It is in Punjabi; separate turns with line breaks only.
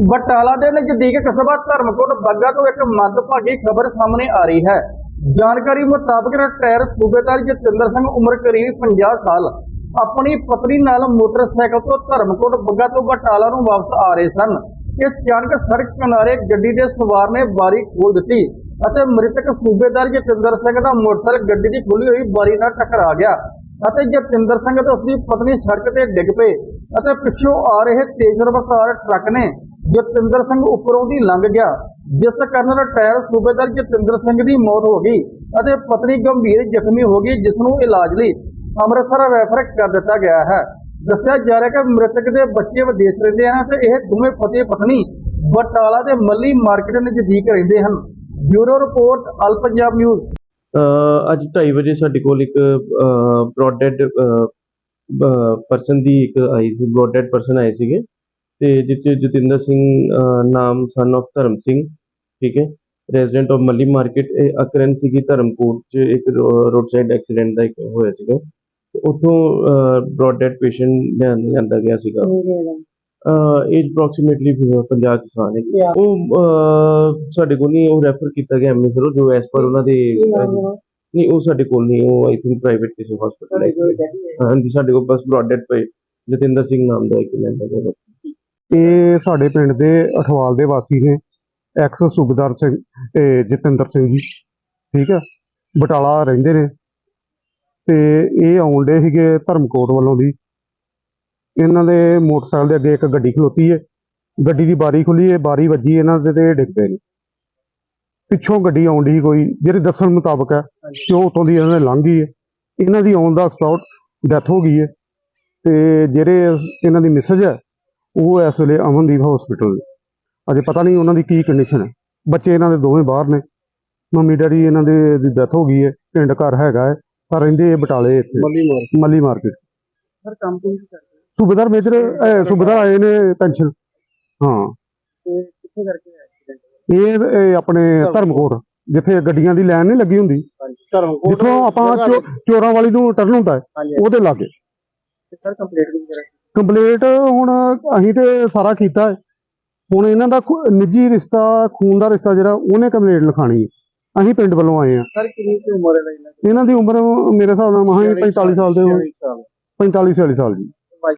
ਬਟਾਲਾ ਦੇ ਨਜ਼ਦੀਕ ਕਸਬਾ ਧਰਮਕੋਟ ਬੱਗਾ ਤੋਂ ਇੱਕ ਮੰਦਭਾਗੀ ਖਬਰ ਸਾਹਮਣੇ ਆ ਰਹੀ ਹੈ। ਜਾਣਕਾਰੀ ਮੁਤਾਬਕ ਰਿਟਾਇਰ ਸੂਬੇਦਾਰ ਜਤਿੰਦਰ ਸਿੰਘ ਉਮਰ ਕਰੀਬ 50 ਸਾਲ ਆਪਣੀ ਪਤਨੀ ਨਾਲ ਮੋਟਰਸਾਈਕਲ ਤੋਂ ਧਰਮਕੋਟ ਬੱਗਾ ਤੋਂ ਬਟਾਲਾ ਨੂੰ ਵਾਪਸ ਆ ਰਹੇ ਸਨ। ਇਸ ਅਚਾਨਕ ਸੜਕ ਕਿਨਾਰੇ ਗੱਡੀ ਦੇ ਸਵਾਰ ਨੇ ਬਾਰੀ ਖੋਲ ਦਿੱਤੀ ਅਤੇ ਮ੍ਰਿਤਕ ਸੂਬੇਦਾਰ ਜਤਿੰਦਰ ਸਿੰਘ ਦਾ ਮੋਟਰਸਾਈਕਲ ਗੱਡੀ ਦੀ ਖੁੱਲੀ ਹੋਈ ਬਾਰੀ ਨਾਲ ਟਕਰਾ ਗਿਆ ਅਤੇ ਜਤਿੰਦਰ ਸਿੰਘ ਤੇ ਉਸਦੀ ਪਤਨੀ ਸੜਕ ਤੇ ਡਿੱਗ ਪਏ ਅਤੇ ਪਿੱਛੋਂ ਆ ਰਹੇ ਤੇਜ਼ ਰਫ਼ਤਾਰ ਟਰੱਕ ਨੇ ਜਤਿੰਦਰ ਸਿੰਘ ਉੱਪਰੋਂ ਦੀ ਲੰਘ ਗਿਆ, ਜਿਸ ਕਾਰਨ ਰਿਟਾਇਰ ਸੂਬੇਦਾਰ ਜਤਿੰਦਰ ਸਿੰਘ ਦੀ ਮੌਤ ਹੋ ਗਈ ਅਤੇ ਪਤਨੀ ਗੰਭੀਰ ਜ਼ਖਮੀ ਹੋ ਗਈ ਜਿਸ ਨੂੰ ਇਲਾਜ ਲਈ ਅੰਮ੍ਰਿਤਸਰ ਰੈਫਰ ਕਰ ਦਿੱਤਾ ਗਿਆ ਹੈ। ਦੱਸਿਆ ਜਾ ਰਿਹਾ ਕਿ ਮ੍ਰਿਤਕ ਦੇ ਬੱਚੇ ਵਿਦੇਸ਼ ਰਹਿੰਦੇ ਹਨ ਤੇ ਇਹ ਦੋਵੇਂ ਪਤੀ ਪਤਨੀ ਬਟਾਲਾ ਦੇ ਮੱਲੀ ਮਾਰਕੀਟ ਨਜ਼ਦੀਕ ਰਹਿੰਦੇ ਹਨ। ਬਿਊਰੋ ਰਿਪੋਰਟ, ਅਲ ਪੰਜਾਬ ਨਿਊਜ਼।
ਅੱਜ 2:30 ਵਜੇ ਸਾਡੇ ਕੋਲ ਇੱਕ ਬ੍ਰੌਡਡ ਪਰਸਨ ਦੀ ਇੱਕ ਆਈ ਸੀ ਬ੍ਰੌਡਡ ਪਰਸਨ ਆਏ ਸੀਗੇ। ਤੇ ਜਿੱਥੇ ਜਤਿੰਦਰ ਸਿੰਘ ਨਾਮ ਸਨ of ਧਰਮ ਸਿੰਘ ਠੀਕ ਹੈ? ਰੈਜ਼ੀਡੈਂਟ ਆਫ ਮੱਲੀ ਮਾਰਕੀਟ ਇਹ ਅਕਰਨ ਸੀਗੀ ਧਰਮਕੋਟ ਚ ਇੱਕ ਰੋਡ ਸਾਈਡ ਐਕਸੀਡੈਂਟ ਦਾ ਇੱਕ ਹੋਇਆ ਸੀਗਾ। ਉੱਥੋਂ ਬ੍ਰੌਡਡ ਪੇਸ਼ੈਂਟ ਲਿਆਂਦਾ ਗਿਆ ਸੀਗਾ। ਏਜ ਅਪਰੋਕਸੀਮੇਟਲੀ 50 ਕਿਸਾਨ ਹੈ। ਉਹ ਸਾਡੇ ਕੋਲ ਨਹੀਂ ਉਹ ਰੈਫਰ ਕੀਤਾ ਗਿਆ ਐਮਐਸਆਰ ਜੋ ਐਸ ਪਰ ਉਹਨਾਂ ਦੇ ਨਹੀਂ ਉਹ ਸਾਡੇ ਕੋਲ ਨਹੀਂ ਉਹ ਆਈ ਥਿੰਕ ਪ੍ਰਾਈਵੇਟ ਕਿਸੇ ਹਸਪੀਟਲ ਹੈ। ਹਾਂਜੀ ਸਾਡੇ ਕੋਲ ਬਸ ਬ੍ਰੌਡਡ ਪਏ ਜਤਿੰਦਰ ਸਿੰਘ ਨਾਮ ਦਾ ਇੱਕ ਲੈਂਦਾ ਗਿਆ।
ਇਹ ਸਾਡੇ ਪਿੰਡ ਦੇ ਅਠਵਾਲ ਦੇ ਵਾਸੀ ਨੇ ਐਕਸ ਸੁਬੇਦਾਰ ਸਿੰਘ ਇਹ ਜਤਿੰਦਰ ਸਿੰਘ ਜੀ ਠੀਕ ਹੈ ਬਟਾਲਾ ਰਹਿੰਦੇ ਨੇ। ਤੇ ਇਹ ਆਉਂਦੇ ਸੀਗੇ ਧਰਮਕੋਟ ਵੱਲੋਂ ਦੀ ਇਹਨਾਂ ਦੇ ਮੋਟਰਸਾਈਕਲ ਦੇ ਅੱਗੇ ਇੱਕ ਗੱਡੀ ਖਲੋਤੀ ਹੈ ਗੱਡੀ ਦੀ ਬਾਰੀ ਖੁੱਲੀ ਹੈ ਬਾਰੀ ਵੱਜੀ ਇਹਨਾਂ ਦੇ ਤੇ ਡਿੱਗ ਪਏ ਨੇ। ਪਿੱਛੋਂ ਗੱਡੀ ਆਉਂਦੀ ਸੀ ਕੋਈ ਜਿਹੜੇ ਦੱਸਣ ਮੁਤਾਬਕ ਹੈ ਕਿ ਉਹ ਉਤੋਂ ਦੀ ਇਹਨਾਂ ਦੇ ਲੰਘ ਗਈ ਹੈ ਇਹਨਾਂ ਦੀ ਆਉਣ ਦਾ ਸਪੌਟ ਡੈਥ ਹੋ ਗਈ ਹੈ ਤੇ ਜਿਹੜੇ ਇਹਨਾਂ ਦੀ ਮਿਸਜ ਹੈ ਉਹ ਇਸ ਵੇਲੇ ਅਮਨਦੀਪ ਹਸਪੀਟਲ ਅਜੇ ਪਤਾ ਨਹੀਂ ਉਹਨਾਂ ਦੀ ਕੀ ਕੰਡੀਸ਼ਨ ਹੈ। ਬੱਚੇ ਇਹਨਾਂ ਦੇ ਦੋਵੇਂ ਬਾਹਰ ਨੇ। ਮੰਮੀ ਡੈਡੀ ਇਹਨਾਂ ਦੇ ਦੀ ਡੈਥ ਹੋ ਗਈ ਹੈ। ਪਿੰਡ ਘਰ ਹੈਗਾ ਹੈ। ਪਰ ਰਹਿੰਦੇ ਇਹ ਬਟਾਲੇ ਇੱਥੇ।
ਮੱਲੀ ਮਾਰ
ਮੱਲੀ ਮਾਰਕੀਟ।
ਸਰ ਕੰਮ ਕੋਈ ਕਰਦੇ।
ਸੂਬੇਦਾਰ ਮੇਜਰ ਸੂਬੇਦਾਰ ਆਏ ਨੇ ਪੈਨਸ਼ਨ। ਹਾਂ।
ਤੇ ਕਿੱਥੇ ਕਰਕੇ ਐਕਸੀਡੈਂਟ
ਇਹ ਇਹ ਆਪਣੇ ਧਰਮਕੋਟ। ਜਿੱਥੇ ਗੱਡੀਆਂ ਦੀ ਲਾਈਨ ਨਹੀਂ ਲੱਗੀ ਹੁੰਦੀ।
ਧਰਮਕੋਟ
ਜਿੱਥੋਂ ਆਪਾਂ ਚੋ- ਚੋਰਾਂ ਵਾਲੀ ਨੂੰ ਟਰਨ ਹੁੰਦਾ ਹੈ। ਉਹਦੇ ਲਾਗੇ।
ਸਰ ਕੰਪਲੀਟ ਵੀ ਕਰਾ
ਕੰਪਲੀਟ ਹੁਣ ਅਸੀਂ ਤੇ ਸਾਰਾ ਕੀਤਾ ਹੈ। ਹੁਣ ਇਹਨਾਂ ਦਾ ਖੂ- ਨਿੱਜੀ ਰਿਸ਼ਤਾ ਖੂਨ ਦਾ ਰਿਸ਼ਤਾ ਜਿਹੜਾ ਉਹਨੇ ਕੰਪਲੀਟ ਲਿਖਾਣੀ ਹੈ। ਅਸੀਂ ਪਿੰਡ ਵੱਲੋਂ ਆਏ ਆ
ਸਰ ਕਿੰਨੀ ਕੁ ਉਮਰ ਹੈ ਇਹਨਾਂ ਦੀ?
ਇਹਨਾਂ ਦੀ ਉਮਰ ਮੇਰੇ ਹਿਸਾਬ ਨਾਲ ਮਹਾਂ 45 ਸਾਲ ਦੇ ਹੋਣ। 45 46 ਸਾਲ ਜੀ